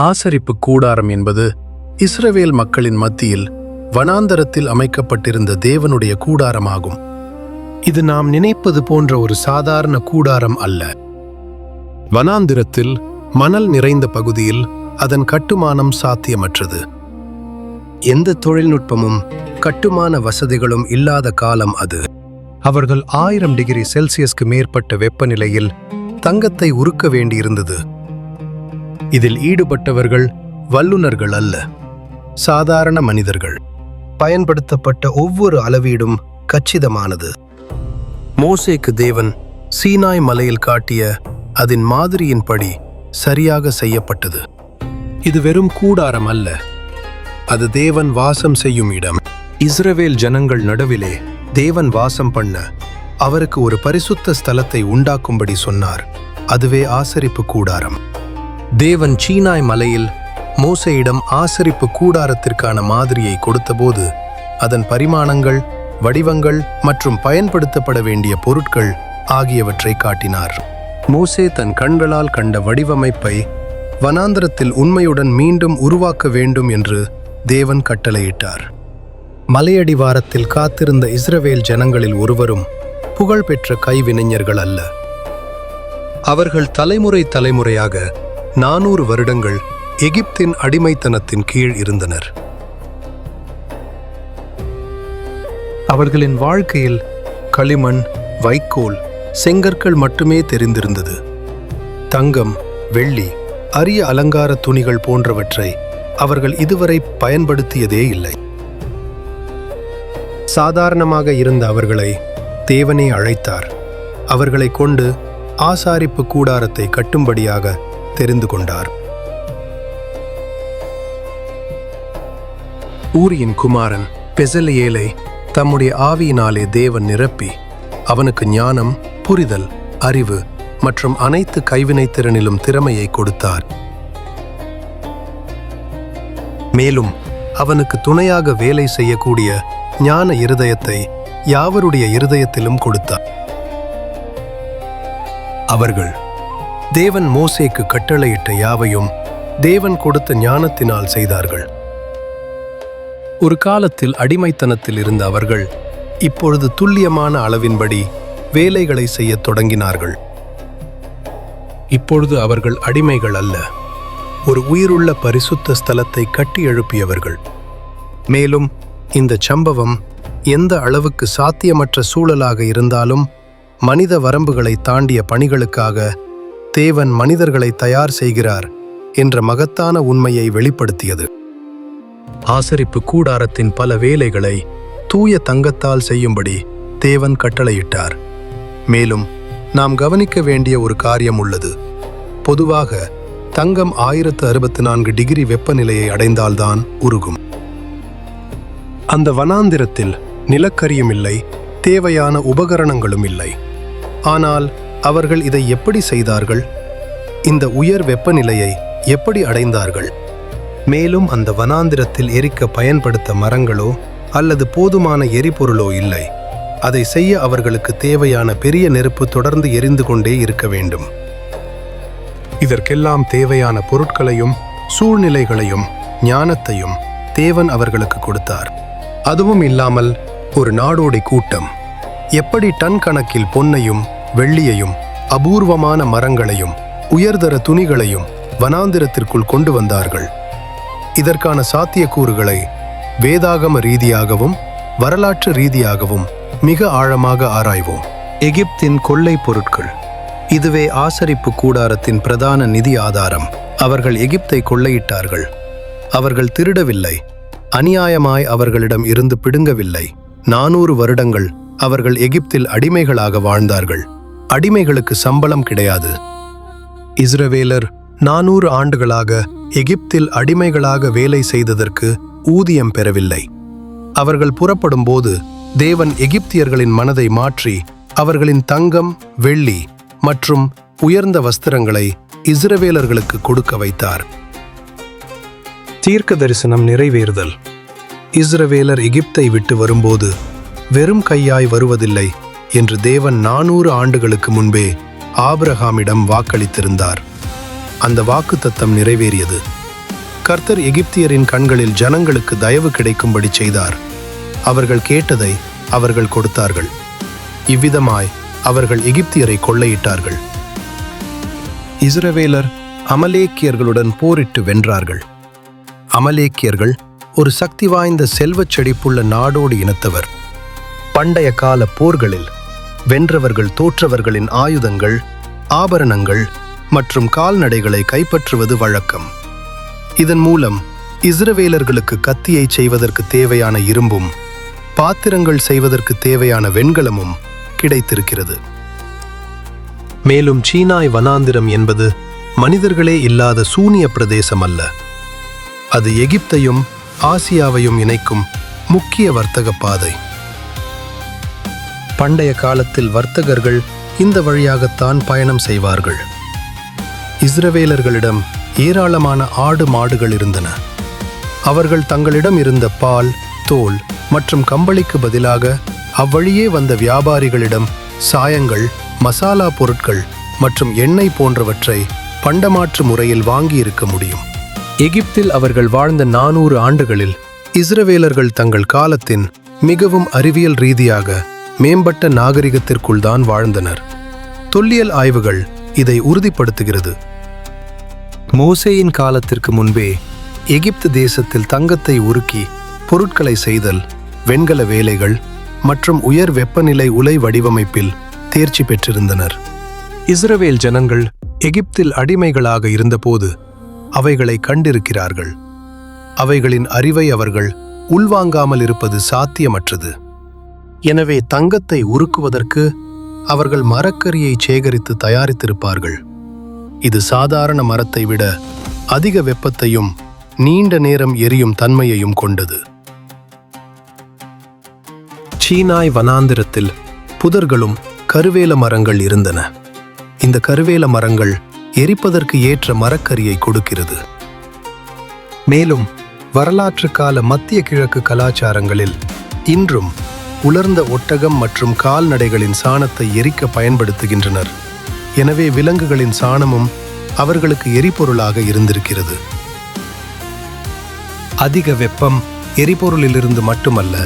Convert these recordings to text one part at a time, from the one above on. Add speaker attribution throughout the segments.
Speaker 1: ஆசரிப்பு கூடாரம் என்பது இஸ்ரவேல் மக்களின் மத்தியில் வனாந்தரத்தில் அமைக்கப்பட்டிருந்த தேவனுடைய கூடாரமாகும். இது நாம் நினைப்பது போன்ற ஒரு சாதாரண கூடாரம் அல்ல. வனாந்திரத்தில் மணல் நிறைந்த பகுதியில் அதன் கட்டுமானம் சாத்தியமற்றது. எந்த தொழில்நுட்பமும் கட்டுமான வசதிகளும் இல்லாத காலம் அது. அவர்கள் ஆயிரம் டிகிரி செல்சியஸ்க்கு மேற்பட்ட வெப்பநிலையில் தங்கத்தை உருக்க வேண்டியிருந்தது. இதில் ஈடுபட்டவர்கள் வல்லுனர்கள் அல்ல சாதாரண மனிதர்கள். பயன்படுத்தப்பட்ட ஒவ்வொரு அளவீடும் கச்சிதமானது. மோசேக்கு தேவன் சீனாய் மலையில் காட்டிய அதன் மாதிரியின்படி சரியாக செய்யப்பட்டது. இது வெறும் கூடாரம் அல்ல அது தேவன் வாசம் செய்யும் இடம். இஸ்ரவேல் ஜனங்கள் நடுவிலே தேவன் வாசம் பண்ண அவருக்கு ஒரு பரிசுத்த ஸ்தலத்தை உண்டாக்கும்படி சொன்னார். அதுவே ஆசரிப்பு கூடாரம். தேவன் சீனாய் மலையில் மோசையிடம் ஆசரிப்பு கூடாரத்திற்கான மாதிரியை கொடுத்தபோது அதன் பரிமாணங்கள் வடிவங்கள் மற்றும் பயன்படுத்தப்பட வேண்டிய பொருட்கள் ஆகியவற்றை காட்டினார். மோசே தன் கண்களால் கண்ட வடிவமைப்பை வனாந்தரத்தில் உண்மையுடன் மீண்டும் உருவாக்க வேண்டும் என்று தேவன் கட்டளையிட்டார். மலையடிவாரத்தில் காத்திருந்த இஸ்ரவேல் ஜனங்களில் ஒருவரும் புகழ்பெற்ற கைவினைஞர்கள் அல்ல. அவர்கள் தலைமுறை தலைமுறையாக நானூறு வருடங்கள் எகிப்தின் அடிமைத்தனத்தின் கீழ் இருந்தனர். அவர்களின் வாழ்க்கையில் களிமண் வைக்கோல் செங்கற்கள் மட்டுமே தெரிந்திருந்தது. தங்கம் வெள்ளி அரிய அலங்கார துணிகள் போன்றவற்றை அவர்கள் இதுவரை பயன்படுத்தியதே இல்லை. சாதாரணமாக இருந்த அவர்களை தேவனே அழைத்தார். அவர்களை கொண்டு ஆசாரிப்பு கூடாரத்தை கட்டும்படியாக தெரிந்து கொண்டார். ஊரியின் குமாரன் பெசலியேலை தம்முடைய ஆவியினாலே தேவன் நிரப்பி அவனுக்கு ஞானம் புரிதல் அறிவு மற்றும் அனைத்து கைவினை திறனிலும் திறமையை கொடுத்தார். மேலும் அவனுக்கு துணையாக வேலை செய்யக்கூடிய ஞான இருதயத்தை யாவருடைய இருதயத்திலும் கொடுத்தார். அவர்கள் தேவன் மோசேக்கு கட்டளையிட்ட யாவையும் தேவன் கொடுத்த ஞானத்தினால் செய்தார்கள். ஒரு காலத்தில் அடிமைத்தனத்தில் இருந்த அவர்கள் இப்பொழுது துல்லியமான அளவின்படி வேலைகளை செய்யத் தொடங்கினார்கள். இப்பொழுது அவர்கள் அடிமைகள் அல்ல ஒரு உயிருள்ள பரிசுத்த ஸ்தலத்தை கட்டி எழுப்பியவர்கள். மேலும் இந்த சம்பவம் எந்த அளவுக்கு சாத்தியமற்ற சூழலாக இருந்தாலும் மனித வரம்புகளை தாண்டிய பணிகளுக்காக தேவன் மனிதர்களை தயார் செய்கிறார் என்ற மகத்தான உண்மையை வெளிப்படுத்தியது. ஆசரிப்பு கூடாரத்தின் பல வேலைகளை தூய தங்கத்தால் செய்யும்படி தேவன் கட்டளையிட்டார். மேலும் நாம் கவனிக்க வேண்டிய ஒரு காரியம் உள்ளது. பொதுவாக தங்கம் ஆயிரத்து அறுபத்து நான்கு டிகிரி வெப்பநிலையை அடைந்தால்தான் உருகும். அந்த வனாந்திரத்தில் நிலக்கரியும் இல்லை தேவையான உபகரணங்களும் இல்லை. ஆனால் அவர்கள் இதை எப்படி செய்தார்கள்? இந்த உயர் வெப்பநிலையை எப்படி அடைந்தார்கள்? மேலும் அந்த வனாந்திரத்தில் எரிக்க பயன்படுத்த மரங்களோ அல்லது போதுமான எரிபொருளோ இல்லை. அதை செய்ய அவர்களுக்கு தேவையான பெரிய நெருப்பு தொடர்ந்து எரிந்து கொண்டே இருக்க வேண்டும். இதற்கெல்லாம் தேவையான பொருட்களையும் சூழ்நிலைகளையும் ஞானத்தையும் தேவன் அவர்களுக்கு கொடுத்தார். அதுவும் இல்லாமல் ஒரு நாடோடி கூட்டம். எப்படி டன் கணக்கில் பொன்னையும் வெள்ளியையும் அபூர்வமான மரங்களையும் உயர்தர துணிகளையும் வனாந்திரத்திற்குள் கொண்டு வந்தார்கள். இதற்கான சாத்தியக்கூறுகளை வேதாகம ரீதியாகவும் வரலாற்று ரீதியாகவும் மிக ஆழமாக ஆராய்வோம். எகிப்தின் கொள்ளை பொருட்கள். இதுவே ஆசரிப்பு கூடாரத்தின் பிரதான நிதி ஆதாரம். அவர்கள் எகிப்தை கொள்ளையிட்டார்கள். அவர்கள் திருடவில்லை. அநியாயமாய் அவர்களிடம் இருந்து பிடுங்கவில்லை. நானூறு வருடங்கள் அவர்கள் எகிப்தில் அடிமைகளாக வாழ்ந்தார்கள். அடிமைகளுக்கு சம்பளம் கிடையாது. இஸ்ரவேலர் நானூறு ஆண்டுகளாக எகிப்தில் அடிமைகளாக வேலை செய்ததற்கு ஊதியம் பெறவில்லை. அவர்கள் புறப்படும்போது தேவன் எகிப்தியர்களின் மனதை மாற்றி அவர்களின் தங்கம் வெள்ளி மற்றும் உயர்ந்த வஸ்திரங்களை இஸ்ரவேலர்களுக்கு கொடுக்க வைத்தார். தீர்க்க தரிசனம் நிறைவேறுதல். இஸ்ரவேலர் எகிப்தை விட்டு வரும்போது வெறும் கையாய் வருவதில்லை. என்று தேவன் நானூறு ஆண்டுகளுக்கு முன்பே ஆபிரகாமிடம் வாக்களித்திருந்தார். அந்த வாக்குத்தத்தம் நிறைவேறியது. கர்த்தர் எகிப்தியரின் கண்களில் ஜனங்களுக்கு தயவு கிடைக்கும்படி செய்தார். அவர்கள் கேட்டதை அவர்கள் கொடுத்தார்கள். இவ்விதமாய் அவர்கள் எகிப்தியரை கொள்ளையிட்டார்கள். இஸ்ரவேலர் அமலேக்கியர்களுடன் போரிட்டு வென்றார்கள். அமலேக்கியர்கள் ஒரு சக்தி வாய்ந்த செல்வச் செழிப்புள்ள நாடோடு இனத்தவர். பண்டைய கால போர்களில் வென்றவர்கள் தோற்றவர்களின் ஆயுதங்கள் ஆபரணங்கள் மற்றும் கால்நடைகளை கைப்பற்றுவது வழக்கம். இதன் மூலம் இஸ்ரவேலர்களுக்கு கத்தியை செய்வதற்கு தேவையான இரும்பும் பாத்திரங்கள் செய்வதற்கு தேவையான வெண்கலமும் கிடைத்திருக்கிறது. மேலும் சீனாய் வனாந்திரம் என்பது மனிதர்களே இல்லாத சூனிய பிரதேசம் அல்ல அது எகிப்தையும் ஆசியாவையும் இணைக்கும் முக்கிய வர்த்தக பாதை. பண்டைய காலத்தில் வர்த்தகர்கள் இந்த வழியாகத்தான் பயணம் செய்வார்கள். இஸ்ரவேலர்களிடம் ஏராளமான ஆடு மாடுகள் இருந்தன. அவர்கள் தங்களிடம் இருந்த பால் தோல் மற்றும் கம்பளிக்கு பதிலாக அவ்வழியே வந்த வியாபாரிகளிடம் சாயங்கள் மசாலா பொருட்கள் மற்றும் எண்ணெய் போன்றவற்றை பண்டமாற்று முறையில் வாங்கி இருக்க முடியும். எகிப்தில் அவர்கள் வாழ்ந்த நானூறு ஆண்டுகளில் இஸ்ரவேலர்கள் தங்கள் காலத்தின் மிகவும் அறிவியல் ரீதியாக மேம்பட்ட நாகரிகத்திற்குள் தான் வாழ்ந்தனர். தொல்லியல் ஆய்வுகள் இதை உறுதிப்படுத்துகிறது. மோசேயின் காலத்திற்கு முன்பே எகிப்து தேசத்தில் தங்கத்தை உருக்கி பொருட்களை செய்தல் வெண்கல வேலைகள் மற்றும் உயர் வெப்பநிலை உலை வடிவமைப்பில் தேர்ச்சி பெற்றிருந்தனர். இஸ்ரவேல் ஜனங்கள் எகிப்தில் அடிமைகளாக இருந்தபோது அவைகளை கண்டிருக்கிறார்கள். அவைகளின் அறிவை அவர்கள் உள்வாங்காமல் இருப்பது சாத்தியமற்றது. எனவே தங்கத்தை உருக்குவதற்கு அவர்கள் மரக்கரியை சேகரித்து தயாரித்திருப்பார்கள். இது சாதாரண மரத்தை விட அதிக வெப்பத்தையும் நீண்ட நேரம் எரியும் தன்மையையும் கொண்டது. சீனாய் வனாந்திரத்தில் புதர்களும் கருவேல மரங்கள் இருந்தன. இந்த கருவேல மரங்கள் எரிப்பதற்கு ஏற்ற மரக்கரியை கொடுக்கிறது. மேலும் வரலாற்று கால மத்திய கிழக்கு கலாச்சாரங்களில் இன்றும் உலர்ந்த ஒட்டகம் மற்றும் கால்நடைகளின் சாணத்தை எரிக்க பயன்படுத்துகின்றனர். எனவே விலங்குகளின் சாணமும் அவர்களுக்கு எரிபொருளாக இருந்திருக்கிறது. அதிக வெப்பம் எரிபொருளிலிருந்து மட்டுமல்ல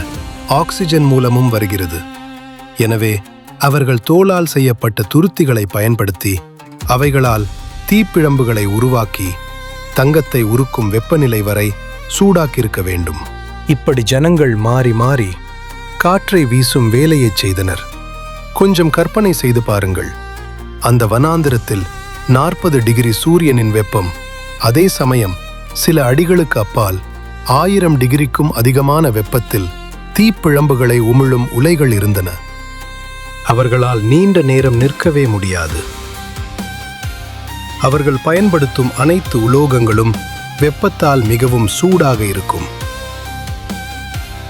Speaker 1: ஆக்சிஜன் மூலமும் வருகிறது. எனவே அவர்கள் தோலால் செய்யப்பட்ட துருத்திகளை பயன்படுத்தி அவைகளால் தீப்பிழம்புகளை உருவாக்கி தங்கத்தை உருக்கும் வெப்பநிலை வரை சூடாக்கியிருக்க வேண்டும். இப்படி ஜனங்கள் மாறி மாறி காற்றை வீசும் வேலையைச் செய்தனர். கொஞ்சம் கற்பனை செய்து பாருங்கள். அந்த வனாந்திரத்தில் நாற்பது டிகிரி சூரியனின் வெப்பம். அதே சமயம் சில அடிகளுக்கு அப்பால் ஆயிரம் டிகிரிக்கும் அதிகமான வெப்பத்தில் தீப்பிழம்புகளை உமிழும் உலைகள் இருந்தன. அவர்களால் நீண்ட நேரம் நிற்கவே முடியாது. அவர்கள் பயன்படுத்தும் அனைத்து உலோகங்களும் வெப்பத்தால் மிகவும் சூடாக இருக்கும்.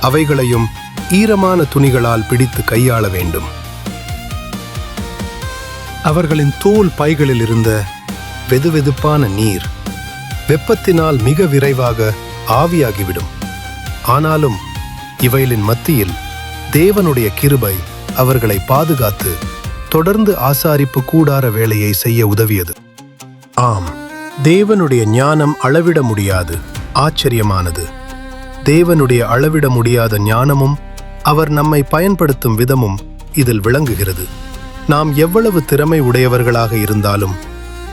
Speaker 1: அவைகளையும் ஈரமான துணிகளால் பிடித்து கையாள வேண்டும். அவர்களின் தோல் பைகளில் இருந்த வெதுவெதுப்பான நீர் வெப்பத்தினால் மிக விரைவாக ஆவியாகிவிடும். ஆனாலும் இவைகளின் மத்தியில் தேவனுடைய கிருபை அவர்களை பாதுகாத்து தொடர்ந்து ஆசாரிப்பு கூடார வேலையை செய்ய உதவியது. ஆம் தேவனுடைய ஞானம் அளவிட முடியாது. ஆச்சரியமானது. தேவனுடைய அளவிட முடியாத ஞானமும் அவர் நம்மை பயன்படுத்தும் விதமும் இதில் விளங்குகிறது. நாம் எவ்வளவு திறமை உடையவர்களாக இருந்தாலும்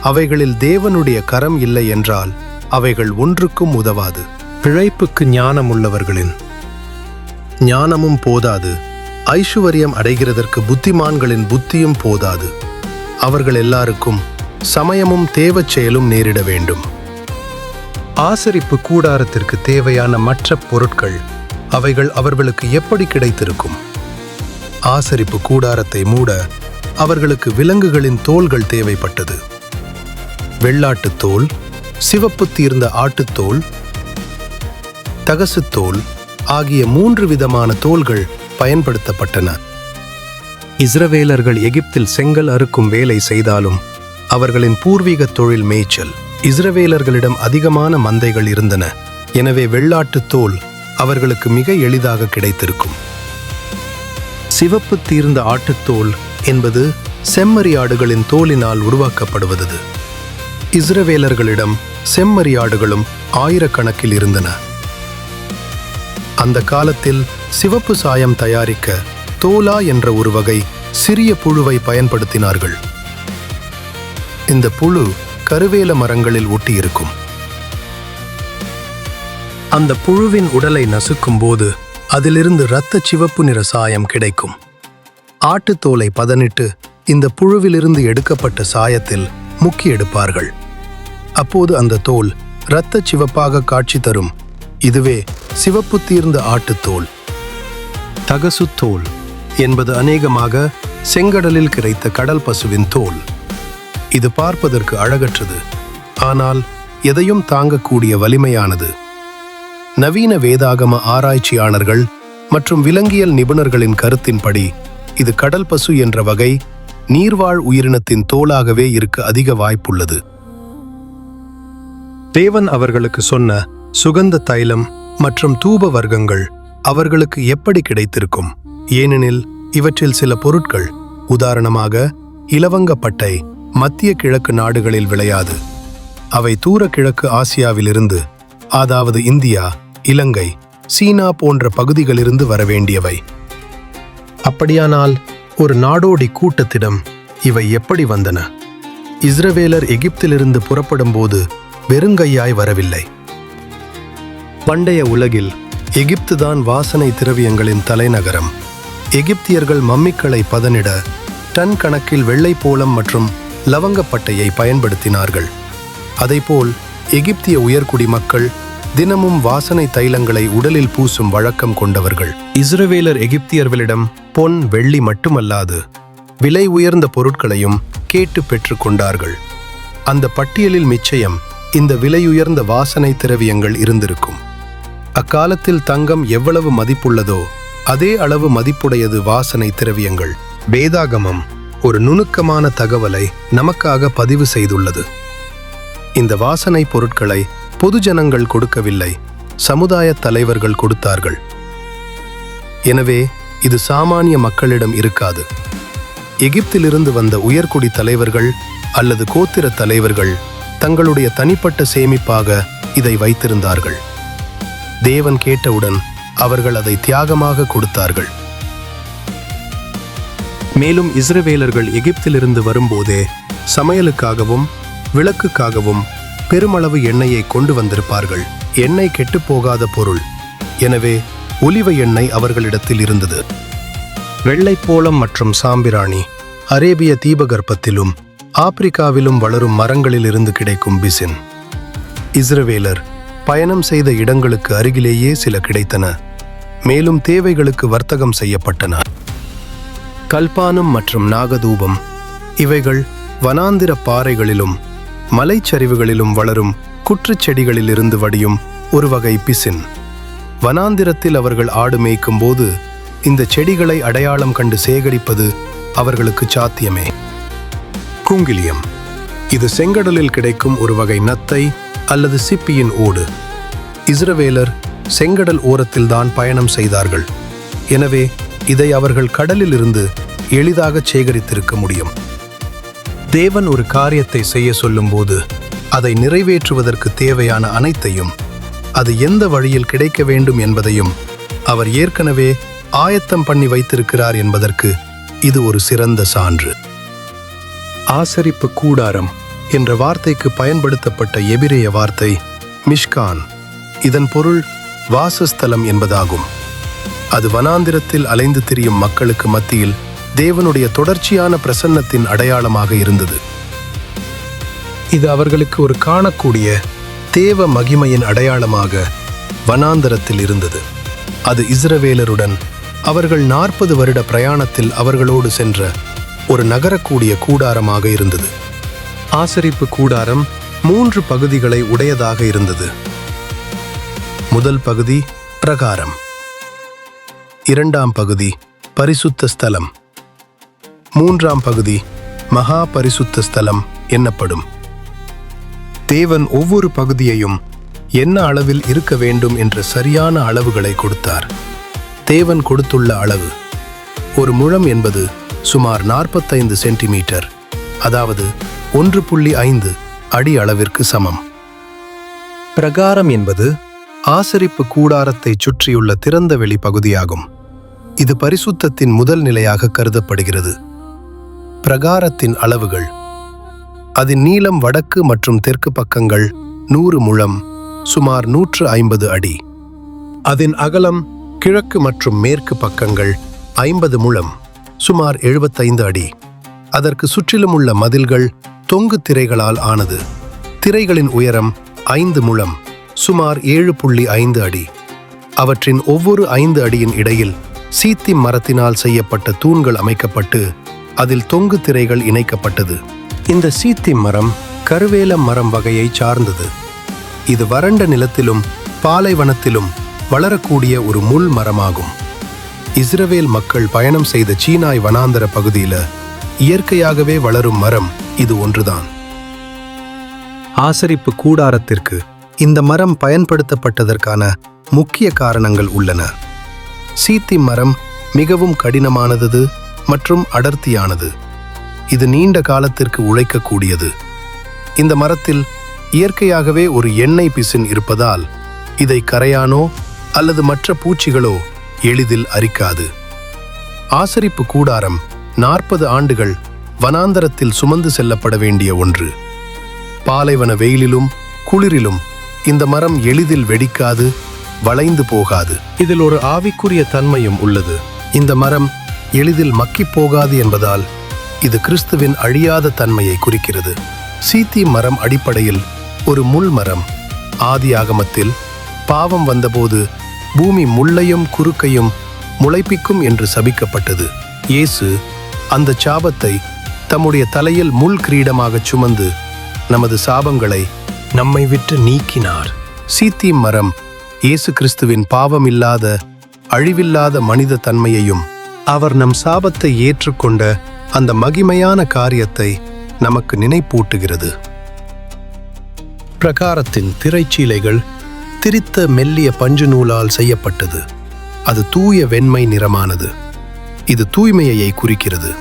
Speaker 1: அவைகளில் தேவனுடைய கரம் இல்லை என்றால் அவைகள் ஒன்றுக்கும் உதவாது. பிழைப்புக்கு ஞானம் உள்ளவர்களின் ஞானமும் போதாது. ஐஸ்வர்யம் அடைகிறதற்கு புத்திமான்களின் புத்தியும் போதாது. அவர்கள் எல்லாருக்கும் சமயமும் தேவச் செயலும் நேரிட வேண்டும். ஆசரிப்பு கூடாரத்திற்கு தேவையான மற்ற பொருட்கள் அவைகள் அவர்களுக்கு எப்படி கிடைத்திருக்கும்? ஆசரிப்பு கூடாரத்தை மூட அவர்களுக்கு விலங்குகளின் தோள்கள் தேவைப்பட்டது. வெள்ளாட்டுத் தோல் சிவப்பு தீர்ந்த ஆட்டுத்தோல் தகசுத்தோல் ஆகிய மூன்று விதமான தோல்கள் பயன்படுத்தப்பட்டன. இஸ்ரவேலர்கள் எகிப்தில் செங்கல் அறுக்கும் வேலை செய்தாலும் அவர்களின் பூர்வீக தொழில் மேய்ச்சல். இஸ்ரவேலர்களிடம் அதிகமான மந்தைகள் இருந்தன. எனவே வெள்ளாட்டுத் தோல் அவர்களுக்கு மிக எளிதாக கிடைத்திருக்கும். சிவப்பு தீர்ந்த ஆட்டுத்தோல் என்பது செம்மறி ஆடுகளின் தோலினால் உருவாக்கப்படுவது இஸ்ரவேலர்களிடம் செம்மறியாடுகளும் ஆயிரக்கணக்கில் இருந்தன. அந்த காலத்தில் சிவப்பு சாயம் தயாரிக்க தோலா என்ற ஒரு வகை சிறிய புழுவை பயன்படுத்தினார்கள். இந்த புழு கருவேல மரங்களில் ஒட்டியிருக்கும். அந்த புழுவின் உடலை நசுக்கும் போது அதிலிருந்து இரத்த சிவப்பு நிற சாயம் கிடைக்கும். ஆட்டுத்தோலை பதனிட்டு இந்த புழுவிலிருந்து எடுக்கப்பட்ட சாயத்தில் முக்கி எடுப்பார்கள். அப்போது அந்த தோல் இரத்த சிவப்பாக காட்சி தரும். இதுவே சிவப்பு தீர்ந்த ஆட்டுத்தோல் தகசுத்தோல் என்பது அநேகமாக செங்கடலில் கிடைத்த கடல் பசுவின் தோல். இது பார்ப்பதற்கு அழகற்றது. ஆனால் எதையும் தாங்கக்கூடிய வலிமையானது நவீன வேதாகம ஆராய்ச்சியாளர்கள் மற்றும் விலங்கியல் நிபுணர்களின் கருத்தின்படி இது கடல் பசு என்ற வகை நீர்வாழ் உயிரினத்தின் தோலாகவே இருக்க அதிக வாய்ப்புள்ளது. தேவன் அவர்களுக்கு சொன்ன சுகந்த தைலம் மற்றும் தூப வர்க்கங்கள் அவர்களுக்கு எப்படி கிடைத்திருக்கும்? ஏனெனில் இவற்றில் சில பொருட்கள் உதாரணமாக இலவங்கப்பட்டை மத்திய கிழக்கு நாடுகளில் விளையாது. அவை தூர கிழக்கு ஆசியாவிலிருந்து அதாவது இந்தியா இலங்கை சீனா போன்ற பகுதிகளிலிருந்து வரவேண்டியவை. அப்படியானால் ஒரு நாடோடி கூட்டத்திடம் இவை எப்படி வந்தன? இஸ்ரவேலர் எகிப்திலிருந்து புறப்படும்போது வெறுங்கையாய் வரவில்லை. பண்டைய உலகில் எகிப்துதான் வாசனை திரவியங்களின் தலைநகரம். எகிப்தியர்கள் மம்மிக்களை பதனிட டன் கணக்கில் வெள்ளைப்போளம் மற்றும் லவங்கப்பட்டையை பயன்படுத்தினார்கள். அதைப்போல் எகிப்திய உயர்குடி மக்கள் தினமும் வாசனை தைலங்களை உடலில் பூசும் வழக்கம் கொண்டவர்கள். இஸ்ரவேலர் எகிப்தியர்களிடம் பொன் வெள்ளி மட்டுமல்லாது விலை உயர்ந்த பொருட்களையும் கேட்டு பெற்றுக் கொண்டார்கள். அந்த பட்டியலில் நிச்சயம் இந்த விலையுயர்ந்த வாசனை திரவியங்கள் இருந்திருக்கும். அக்காலத்தில் தங்கம் எவ்வளவு மதிப்புள்ளதோ அதே அளவு மதிப்புடையது வாசனை திரவியங்கள். வேதாகமம் ஒரு நுணுக்கமான தகவலை நமக்காக பதிவு செய்துள்ளது. இந்த வாசனை பொருட்களை பொதுஜனங்கள் கொடுக்கவில்லை சமுதாய தலைவர்கள் கொடுத்தார்கள். எனவே இது சாமானிய மக்களிடம் இருக்காது. எகிப்திலிருந்து வந்த உயர்குடி தலைவர்கள் அல்லது கோத்திர தலைவர்கள் தங்களுடைய தனிப்பட்ட சேமிப்பாக இதை வைத்திருந்தார்கள். தேவன் கேட்டவுடன் அவர்கள் அதை தியாகமாக கொடுத்தார்கள். மேலும் இஸ்ரவேலர்கள் எகிப்திலிருந்து வரும்போதே சமையலுக்காகவும் விளக்குக்காகவும் பெருமளவு எண்ணெயை கொண்டு வந்திருப்பார்கள். எண்ணெய் கெட்டுப்போகாத பொருள். எனவே ஒலிவ எண்ணெய் அவர்களிடத்தில் இருந்தது. வெள்ளைப்போளம் மற்றும் சாம்பிராணி அரேபிய தீபகற்பத்திலும் ஆப்பிரிக்காவிலும் வளரும் மரங்களில் இருந்து கிடைக்கும் பிசின். இஸ்ரவேலர் பயணம் செய்த இடங்களுக்கு அருகிலேயே சில கிடைத்தன. மேலும் தேவைகளுக்கு வர்த்தகம் செய்யப்பட்டன. கல்பானம் மற்றும் நாகதூபம் இவைகள் வனாந்திர பாறைகளிலும் மலைச்சரிவுகளிலும் வளரும் குற்றுச்செடிகளிலிருந்து வடியும் ஒரு வகை பிசின். வனாந்திரத்தில் அவர்கள் ஆடு மேய்க்கும் போது இந்த செடிகளை அடையாளம் கண்டு சேகரிப்பது அவர்களுக்கு சாத்தியமே. குங்கிலியம். இது செங்கடலில் கிடைக்கும் ஒரு வகை நத்தை அல்லது சிப்பியின் ஓடு. இஸ்ரவேலர் செங்கடல் ஓரத்தில்தான் பயணம் செய்தார்கள். எனவே இதை அவர்கள் கடலில் இருந்து எளிதாக சேகரித்திருக்க முடியும். தேவன் ஒரு காரியத்தை செய்ய சொல்லும்போது அதை நிறைவேற்றுவதற்கு தேவையான அனைத்தையும் அது எந்த வழியில் கிடைக்க வேண்டும் என்பதையும் அவர் ஏற்கனவே ஆயத்தம் பண்ணி வைத்திருக்கிறார் என்பதற்கு இது ஒரு சிறந்த சான்று. ஆசரிப்பு கூடாரம் என்ற வார்த்தைக்கு பயன்படுத்தப்பட்ட எபிரேய வார்த்தை மிஷ்கான் இதன் பொருள் வாசஸ்தலம் என்பதாகும். அது வனாந்திரத்தில் அலைந்து திரியும் மக்களுக்கு மத்தியில் தேவனுடைய தொடர்ச்சியான பிரசன்னத்தின் அடையாளமாக இருந்தது. இது அவர்களுக்கு ஒரு காணக்கூடிய தேவ மகிமையின் அடையாளமாக வனாந்தரத்தில் இருந்தது. அது இஸ்ரவேலருடன் அவர்கள் நாற்பது வருட பிரயாணத்தில் அவர்களோடு சென்ற ஒரு நகரக்கூடிய கூடாரமாக இருந்தது. ஆசரிப்பு கூடாரம் மூன்று பகுதிகளை உடையதாக இருந்தது. முதல் பகுதி பிரகாரம். இரண்டாம் பகுதி பரிசுத்த ஸ்தலம். மூன்றாம் பகுதி மகா பரிசுத்த ஸ்தலம் என்னப்படும். தேவன் ஒவ்வொரு பகுதியையும் என்ன அளவில் இருக்க வேண்டும் என்ற சரியான அளவுகளை கொடுத்தார். தேவன் கொடுத்துள்ள அளவு ஒரு முழம் என்பது சுமார் நாற்பத்தைந்து சென்டிமீட்டர் அதாவது ஒன்று புள்ளி ஐந்து அடி அளவிற்கு சமம். பிரகாரம் என்பது ஆசரிப்பு கூடாரத்தைச் சுற்றியுள்ள திறந்த வெளி பகுதியாகும். இது பரிசுத்தத்தின் முதல் நிலையாக கருதப்படுகிறது. பிரகாரத்தின் அளவுகள். அதன் நீளம் வடக்கு மற்றும் தெற்கு பக்கங்கள் நூறு முழம் சுமார் நூற்று ஐம்பது அடி. அதன் அகலம் கிழக்கு மற்றும் மேற்கு பக்கங்கள் ஐம்பது முழம் சுமார் எழுபத்தைந்து அடி. அதற்கு சுற்றிலும் உள்ள மதில்கள் தொங்கு திரைகளால் ஆனது. திரைகளின் உயரம் ஐந்து முழம் சுமார் ஏழு புள்ளி ஐந்து அடி. அவற்றின் ஒவ்வொரு ஐந்து அடியின் இடையில் சீத்தி மரத்தினால் செய்யப்பட்ட தூண்கள் அமைக்கப்பட்டு அதில் தொங்கு திரைகள் இணைக்கப்பட்டது. இந்த சீத்தி மரம் கருவேல மரம் வகையை சார்ந்தது. இது வறண்ட நிலத்திலும் பாலைவனத்திலும் வளரக்கூடிய ஒரு முள் மரமாகும். இஸ்ரவேல் மக்கள் பயணம் செய்த சீனாய் வனாந்தர பகுதியில இயற்கையாகவே வளரும் மரம் இது ஒன்றுதான். ஆசரிப்பு கூடாரத்திற்கு இந்த மரம் பயன்படுத்தப்பட்டதற்கான முக்கிய காரணங்கள் உள்ளன. சீத்தி மரம் மிகவும் கடினமானது மற்றும் அடர்த்தியானது. இது நீண்ட காலத்திற்கு உழைக்கக்கூடியது. இந்த மரத்தில் இயற்கையாகவே ஒரு எண்ணெய் பிசின் இருப்பதால் இதை கரையானோ அல்லது மற்ற பூச்சிகளோ எளிதில் அரிக்காது. ஆசரிப்பு கூடாரம் நாற்பது ஆண்டுகள் வனாந்தரத்தில் சுமந்து செல்லப்பட வேண்டிய ஒன்று. பாலைவன வெயிலிலும் குளிரிலும் இந்த மரம் எளிதில் வெடிக்காது வளைந்து போகாது. இதில் ஒரு ஆவிக்குரிய தன்மையும் உள்ளது. இந்த மரம் எளிதில் மக்கிப் போகாது என்பதால் இது கிறிஸ்துவின் அழியாத தன்மையை குறிக்கிறது. சீத்தி மரம் அடிப்படையில் ஒரு முள் மரம். ஆதி ஆகமத்தில் பாவம் வந்தபோது பூமி முள்ளையும் குறுக்கையும் முளைப்பிக்கும் என்று சபிக்கப்பட்டது. இயேசு அந்த சாபத்தை தம்முடைய தலையில் முள் கிரீடமாகச் சுமந்து நமது சாபங்களை நம்மை விட்டு நீக்கினார். சீத்தி மரம் இயேசு கிறிஸ்துவின் பாவமில்லாத அழிவில்லாத மனித தன்மையையும் அவர் நம் சாபத்தை ஏற்றுக்கொண்ட அந்த மகிமையான காரியத்தை நமக்கு நினைப்பூட்டுகிறது. பிரகாரத்தின் திரைச்சீலைகள் திரித்த மெல்லிய பஞ்சு நூலால் செய்யப்பட்டது. அது தூய வெண்மை நிறமானது. இது தூய்மையை குறிக்கிறது.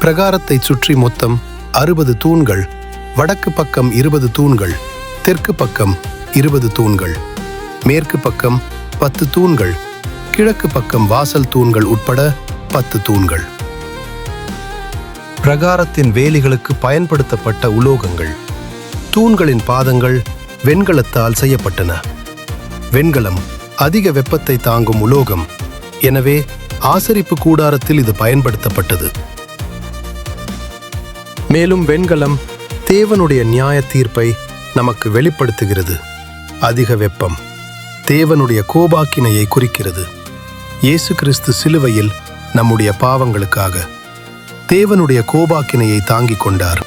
Speaker 1: பிரகாரத்தை சுற்றி மொத்தம் அறுபது தூண்கள் வடக்கு பக்கம் இருபது தூண்கள் தெற்கு பக்கம் இருபது தூண்கள் மேற்கு பக்கம் பத்து தூண்கள் கிழக்கு பக்கம் வாசல் தூண்கள் உட்பட பத்து தூண்கள். பிரகாரத்தின் வேலிகளுக்கு பயன்படுத்தப்பட்ட உலோகங்கள். தூண்களின் பாதங்கள் வெண்கலத்தால் செய்யப்பட்டன. வெண்கலம் அதிக வெப்பத்தை தாங்கும் உலோகம். எனவே ஆசரிப்பு கூடாரத்தில் இது பயன்படுத்தப்பட்டது. மேலும் வெண்கலம் தேவனுடைய நியாய தீர்ப்பை நமக்கு வெளிப்படுத்துகிறது. அதிக வெப்பம் தேவனுடைய கோபாக்கினையை குறிக்கிறது. இயேசு கிறிஸ்து சிலுவையில் நம்முடைய பாவங்களுக்காக தேவனுடைய கோபாக்கினையை தாங்கிக் கொண்டார்.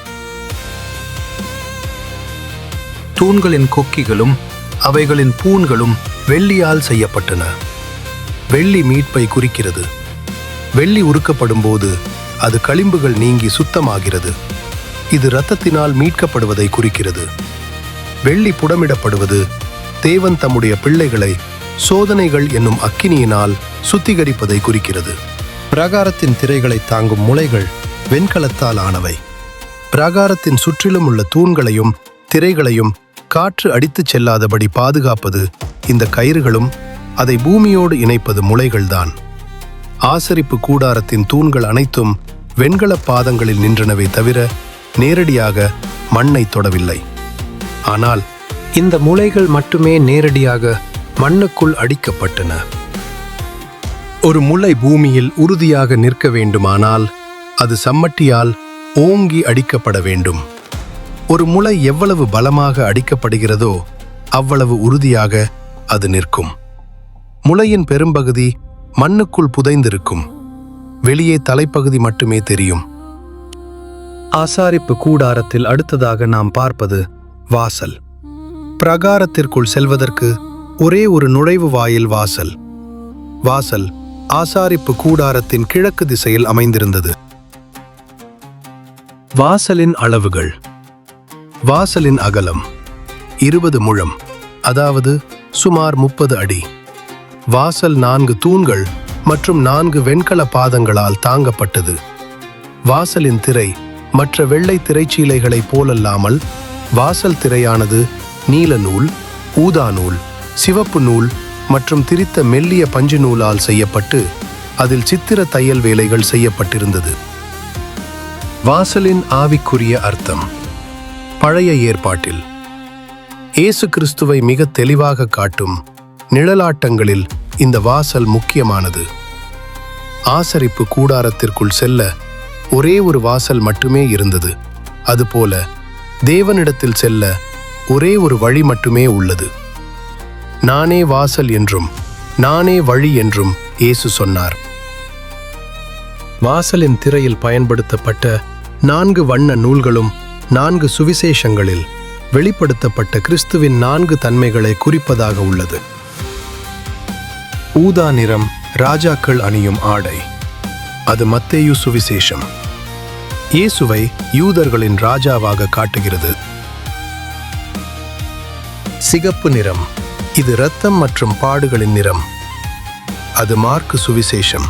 Speaker 1: தூண்களின் கொக்கிகளும் அவைகளின் பூண்களும் வெள்ளியால் செய்யப்பட்டன. வெள்ளி மீட்பை குறிக்கிறது. வெள்ளி உருக்கப்படும் போது அது களிம்புகள் நீங்கி சுத்தமாகிறது. இது இரத்தத்தினால் மீட்கப்படுவதை குறிக்கிறது. வெள்ளி புடமிடப்படுவது தேவன் தம்முடைய பிள்ளைகளை சோதனைகள் என்னும் அக்கினியினால் சுத்திகரிப்பதை குறிக்கிறது. பிரகாரத்தின் திரைகளை தாங்கும் முளைகள் வெண்கலத்தால் ஆனவை. பிரகாரத்தின் சுற்றிலும் உள்ள தூண்களையும் திரைகளையும் காற்று அடித்துச் செல்லாதபடி பாதுகாப்பது இந்த கயிறுகளும் அதை பூமியோடு இணைப்பது முளைகள்தான். ஆசரிப்பு கூடாரத்தின் தூண்கள் அனைத்தும் வெண்கல பாதங்களில் நின்றனவே தவிர நேரடியாக மண்ணை தொடவில்லை. ஆனால் இந்த முளைகள் மட்டுமே நேரடியாக மண்ணுக்குள் அடிக்கப்பட்டன. ஒரு முளை பூமியில் உறுதியாக நிற்க வேண்டுமானால் அது சம்மட்டியால் ஓங்கி அடிக்கப்பட வேண்டும். ஒரு முளை எவ்வளவு பலமாக அடிக்கப்படுகிறதோ அவ்வளவு உறுதியாக அது நிற்கும். முளையின் பெரும்பகுதி மண்ணுக்குள் புதைந்திருக்கும். வெளியே தலைப்பகுதி மட்டுமே தெரியும். ஆசாரிப்பு கூடாரத்தில் அடுத்ததாக நாம் பார்ப்பது வாசல். பிரகாரத்திற்குள் செல்வதற்கு ஒரே ஒரு நுழைவு வாயில் வாசல். வாசல் ஆசாரிப்பு கூடாரத்தின் கிழக்கு திசையில் அமைந்திருந்தது. வாசலின் அளவுகள். வாசலின் அகலம் இருபது முழம் அதாவது சுமார் முப்பது அடி. வாசல் நான்கு தூண்கள் மற்றும் நான்கு வெண்கல பாதங்களால் தாங்கப்பட்டது. வாசலின் திரை மற்ற வெள்ளை திரைச்சீலைகளைப் போலல்லாமல் வாசல் திரையானது நீல நூல் ஊதா நூல் சிவப்பு நூல் மற்றும் திரித்த மெல்லிய பஞ்சு நூலால் செய்யப்பட்டு அதில் சித்திர தையல் வேலைகள் செய்யப்பட்டிருந்தது. வாசலின் ஆவிக்குரிய அர்த்தம். பழைய ஏற்பாட்டில். இயேசு கிறிஸ்துவை மிக தெளிவாக காட்டும் நிழலாட்டங்களில் இந்த வாசல் முக்கியமானது. ஆசரிப்பு கூடாரத்திற்குள் செல்ல ஒரே ஒரு வாசல் மட்டுமே இருந்தது. அதுபோல தேவனிடத்தில் செல்ல ஒரே ஒரு வழி மட்டுமே உள்ளது. நானே வாசல் என்றும் நானே வழி என்றும் இயேசு சொன்னார். வாசலின் திரையில் பயன்படுத்தப்பட்ட நான்கு வண்ண நூல்களும் நான்கு சுவிசேஷங்களில் வெளிப்படுத்தப்பட்ட கிறிஸ்துவின் நான்கு தன்மைகளை குறிப்பதாக உள்ளது. ஊதா நிறம் ராஜாக்கள் அணியும் ஆடை. அது மத்தேயு சுவிசேஷம். இயேசுவை யூதர்களின் ராஜாவாக காட்டுகிறது. சிகப்பு நிறம் இது இரத்தம் மற்றும் பாடுகளின் நிறம். அது மார்க்கு சுவிசேஷம்.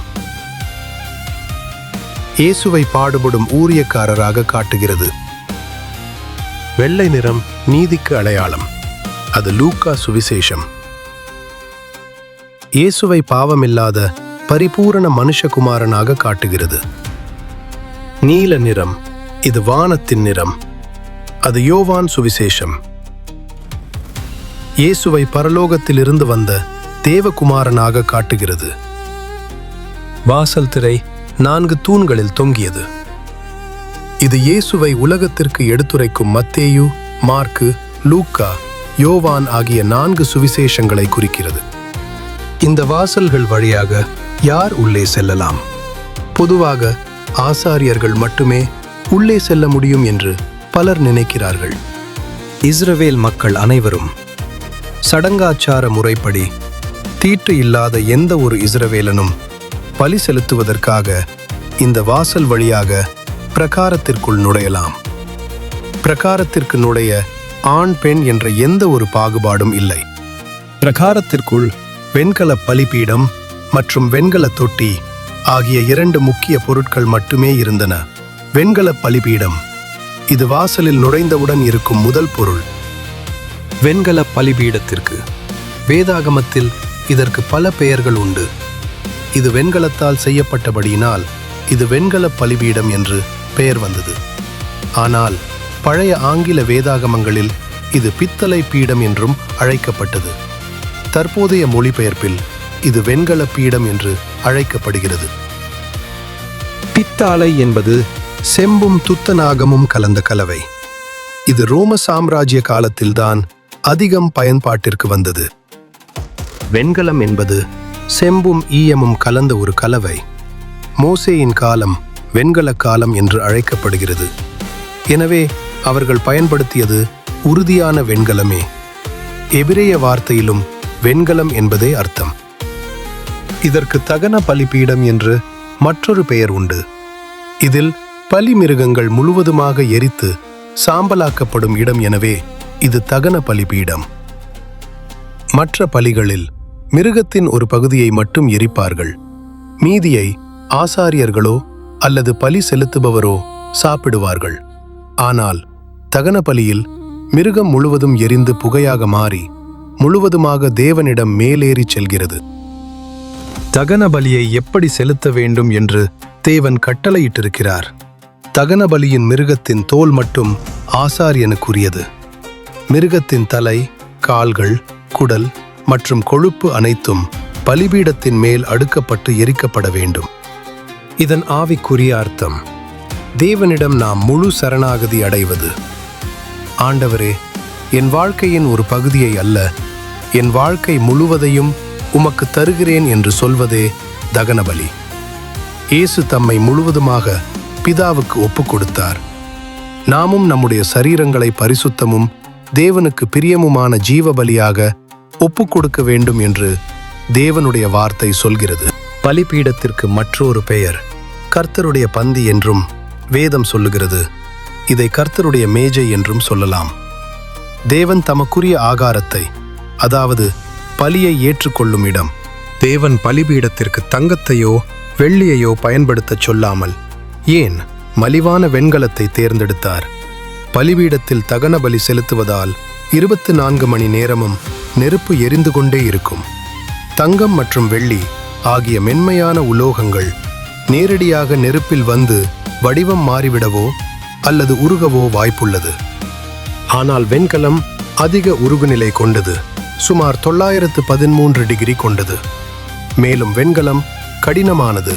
Speaker 1: இயேசுவை பாடுபடும் ஊழியக்காரராக காட்டுகிறது. வெள்ளை நிறம் நீதிக்கு அடையாளம். அது லூக்கா சுவிசேஷம். இயேசுவை பாவமில்லாத பரிபூரண மனுஷகுமாரனாக காட்டுகிறது. நீல நிறம் இது வானத்தின் நிறம். அது யோவான் சுவிசேஷம். இயேசுவை பரலோகத்திலிருந்து வந்த தேவகுமாரனாக காட்டுகிறது. வாசல் திரை நான்கு தூண்களில் தொங்கியது. இது இயேசுவை உலகத்திற்கு எடுத்துரைக்கும் மத்தேயு மார்க்கு லூக்கா யோவான் ஆகிய நான்கு சுவிசேஷங்களை குறிக்கிறது. இந்த வாசல்கள் வழியாக யார் உள்ளே செல்லலாம்? பொதுவாக ஆசாரியர்கள் மட்டுமே உள்ளே செல்ல முடியும் என்று பலர் நினைக்கிறார்கள். இஸ்ரவேல் மக்கள் அனைவரும் சடங்காச்சார முறைப்படி தீட்டு இல்லாத எந்த ஒரு இஸ்ரவேலனும் பலி செலுத்துவதற்காக இந்த வாசல் வழியாக பிரகாரத்திற்குள் நுழையலாம். பிரகாரத்திற்கு நுழைய ஆண் பெண் என்ற எந்த ஒரு பாகுபாடும் இல்லை. பிரகாரத்திற்குள் வெண்கல பலிபீடம் மற்றும் வெண்கல தொட்டி ஆகிய இரண்டு முக்கிய பொருட்கள் மட்டுமே இருந்தன. வெண்கல பலிபீடம் இது வாசலில் நுழைந்தவுடன் இருக்கும் முதல் பொருள். வெண்கல பலிபீடத்திற்கு. வேதாகமத்தில் இதற்கு பல பெயர்கள் உண்டு. இது வெண்கலத்தால் செய்யப்பட்டபடியினால் இது வெண்கல பலிபீடம் என்று பெயர் வந்தது. ஆனால் பழைய ஆங்கில வேதாகமங்களில் இது பித்தளை பீடம் என்றும் அழைக்கப்பட்டது. தற்போதைய மொழிபெயர்ப்பில் இது வெண்கல பீடம் என்று அழைக்கப்படுகிறது. பித்தாளை என்பது செம்பும் துத்தநாகமும் கலந்த கலவை. இது ரோம சாம்ராஜ்ய காலத்தில்தான் அதிகம் பயன்பாட்டிற்கு வந்தது. வெண்கலம் என்பது செம்பும் ஈயமும் கலந்த ஒரு கலவை. மோசேயின் காலம் வெண்கல காலம் என்று அழைக்கப்படுகிறது. எனவே அவர்கள் பயன்படுத்தியது உறுதியான வெண்கலமே. எபிரேய வார்த்தையிலும் வெண்கலம் என்பதே அர்த்தம். இதற்கு தகன பலிபீடம் என்று மற்றொரு பெயர் உண்டு. இதில் பலி மிருகங்கள் முழுவதுமாக எரித்து சாம்பலாக்கப்படும் இடம் எனவே இது தகன பலிபீடம். மற்ற பலிகளில் மிருகத்தின் ஒரு பகுதியை மட்டும் எரிப்பார்கள். மீதியை ஆசாரியர்களோ அல்லது பலி செலுத்துபவரோ சாப்பிடுவார்கள். ஆனால் தகன பலியில் மிருகம் முழுவதும் எரிந்து புகையாக மாறி முழுவதுமாக தேவனிடம் மேலேறிச் செல்கிறது. தகன பலியை எப்படி செலுத்த வேண்டும் என்று தேவன் கட்டளையிட்டிருக்கிறார். தகன பலியின் மிருகத்தின் தோல் மட்டும் ஆசாரியனுக்குரியது. மிருகத்தின் தலை கால்கள் குடல் மற்றும் கொழுப்பு அனைத்தும் பலிபீடத்தின் மேல் அடுக்கப்பட்டு எரிக்கப்பட வேண்டும். இதன் ஆவிக்குரிய அர்த்தம் தேவனிடம் நாம் முழு சரணாகதி அடைவது. ஆண்டவரே என் வாழ்க்கையின் ஒரு பகுதியை அல்ல என் வாழ்க்கை முழுவதையும் உமக்கு தருகிறேன் என்று சொல்வதே தகனபலி. இயேசு தம்மை முழுவதுமாக பிதாவுக்கு ஒப்புக் கொடுத்தார். நாமும் நம்முடைய சரீரங்களை பரிசுத்தமும் தேவனுக்கு பிரியமுமான ஜீவ பலியாக ஒப்பு கொடுக்க வேண்டும் என்று தேவனுடைய வார்த்தை சொல்கிறது. பலிபீடத்திற்கு மற்றொரு பெயர் கர்த்தருடைய பந்தி என்றும் வேதம் சொல்லுகிறது. இதை கர்த்தருடைய மேஜை என்றும் சொல்லலாம். தேவன் தமக்குரிய ஆகாரத்தை அதாவது பலியை ஏற்றுக்கொள்ளும் இடம் தேவன் பலிபீடத்திற்கு தங்கத்தையோ வெள்ளியையோ பயன்படுத்தச் சொல்லாமல் ஏன் மலிவான வெண்கலத்தை தேர்ந்தெடுத்தார்? பலிபீடத்தில் தகன பலி செலுத்துவதால் இருபத்து நான்கு மணி நேரமும் நெருப்பு எரிந்து கொண்டே இருக்கும். தங்கம் மற்றும் வெள்ளி ஆகிய மென்மையான உலோகங்கள் நேரடியாக நெருப்பில் வந்து வடிவம் மாறிவிடவோ அல்லது உருகவோ வாய்ப்புள்ளது. ஆனால் வெண்கலம் அதிக உருகுநிலை கொண்டது. சுமார் தொள்ளாயிரத்து பதிமூன்று டிகிரி கொண்டது. மேலும் வெண்கலம் கடினமானது.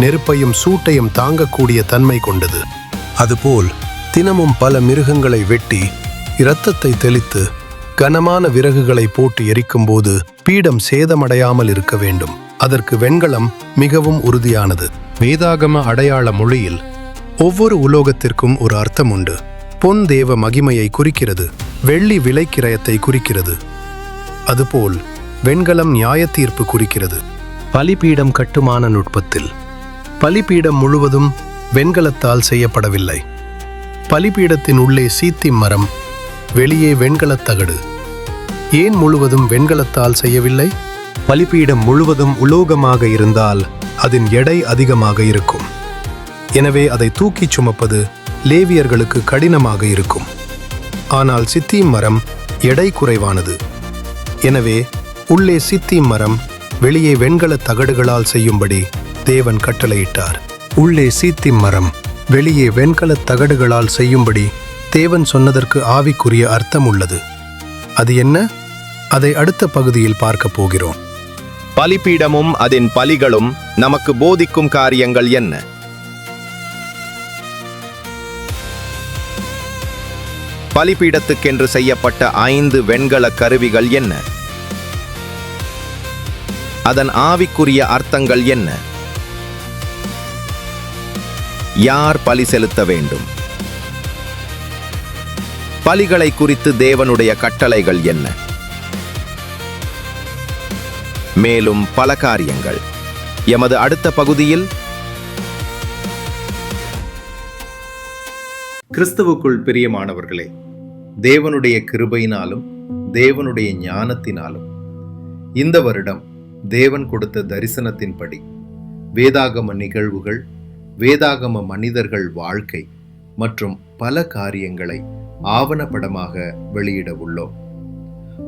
Speaker 1: நெருப்பையும் சூட்டையும் தாங்கக்கூடிய தன்மை கொண்டது. அதுபோல் தினமும் பல மிருகங்களை வெட்டி இரத்தத்தை தெளித்து கனமான விறகுகளை போட்டு எரிக்கும்போது பீடம் சேதமடையாமல் இருக்க வேண்டும். அதற்கு வெண்கலம் மிகவும் உறுதியானது. வேதாகம அடையாள மொழியில் ஒவ்வொரு உலோகத்திற்கும் ஒரு அர்த்தம் உண்டு. பொன் தேவ மகிமையை குறிக்கிறது. வெள்ளி விலைக்கிரயத்தை குறிக்கிறது. அதுபோல் வெண்கலம் நியாயத்தீர்ப்பு குறிக்கிறது. பலிபீடம் கட்டுமான நுட்பத்தில் பலிபீடம் முழுவதும் வெண்கலத்தால் செய்யப்படவில்லை. பலிபீடத்தின் உள்ளே சீத்தி மரம் வெளியே வெண்கலத் தகடு. ஏன் முழுவதும் வெண்கலத்தால் செய்யவில்லை? பலிபீடம் முழுவதும் உலோகமாக இருந்தால் அதன் எடை அதிகமாக இருக்கும். எனவே அதை தூக்கிச் சுமப்பது லேவியர்களுக்கு கடினமாக இருக்கும். ஆனால் சித்தி மரம் எடை குறைவானது. எனவே உள்ளே சித்தி மரம் வெளியே வெண்கலத் தகடுகளால் செய்யும்படி தேவன் கட்டளையிட்டார். உள்ளே சீத்திம் மரம் வெளியே வெண்கலத் தகடுகளால் செய்யும்படி தேவன் சொன்னதற்கு ஆவிக்குரிய அர்த்தம் உள்ளது. அது என்ன? அதை அடுத்த பகுதியில் பார்க்கப் போகிறோம்.
Speaker 2: பலிப்பீடமும் அதன் பலிகளும் நமக்கு போதிக்கும் காரியங்கள் என்ன? பலிப்பீடத்துக்கென்று செய்யப்பட்ட ஐந்து வெண்கல கருவிகள் என்ன? அதன் ஆவிக்குரிய அர்த்தங்கள் என்ன? யார் பலி செலுத்த வேண்டும்? பலிகளை குறித்து தேவனுடைய கட்டளைகள் என்ன? மேலும் பல காரியங்கள். எமது அடுத்த பகுதியில்
Speaker 3: கிறிஸ்துவுக்குள் பிரியமானவர்களே தேவனுடைய கிருபையினாலும் தேவனுடைய ஞானத்தினாலும் இந்த வருடம் தேவன் கொடுத்த தரிசனத்தின்படி வேதாகம நிகழ்வுகள் வேதாகம மனிதர்கள் வாழ்க்கை மற்றும் பல காரியங்களை ஆவணப்படமாக வெளியிட உள்ளோம்.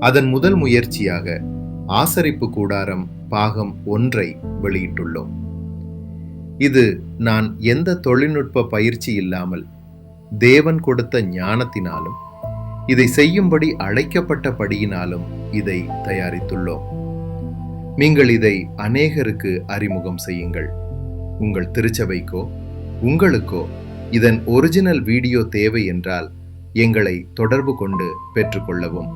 Speaker 3: அதன் முதல் முயற்சியாக ஆசரிப்பு கூடாரம் பாகம் ஒன்றை வெளியிட்டுள்ளோம். இது நான் எந்த தொழில்நுட்ப பயிற்சி இல்லாமல் தேவன் கொடுத்த ஞானத்தினாலும் இதை செய்யும்படி அழைக்கப்பட்டபடியினாலும் இதை தயாரித்துள்ளோம். நீங்கள் இதை அநேகருக்கு அறிமுகம் செய்யுங்கள். உங்கள் திருச்சபைக்கோ உங்களுக்கோ இதன் ஒரிஜினல் வீடியோ தேவை என்றால் எங்களை தொடர்பு கொண்டு பெற்றுக்கொள்ளவும்.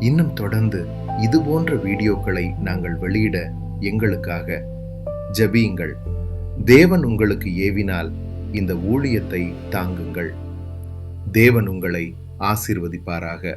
Speaker 3: இன்னும் தொடர்ந்து இது போன்ற வீடியோக்களை நாங்கள் வெளியிட எங்களுக்காக ஜபியுங்கள். தேவன் உங்களுக்கு ஏவினால் இந்த ஊழியத்தை தாங்குங்கள். தேவன் உங்களை ஆசீர்வதிப்பாராக.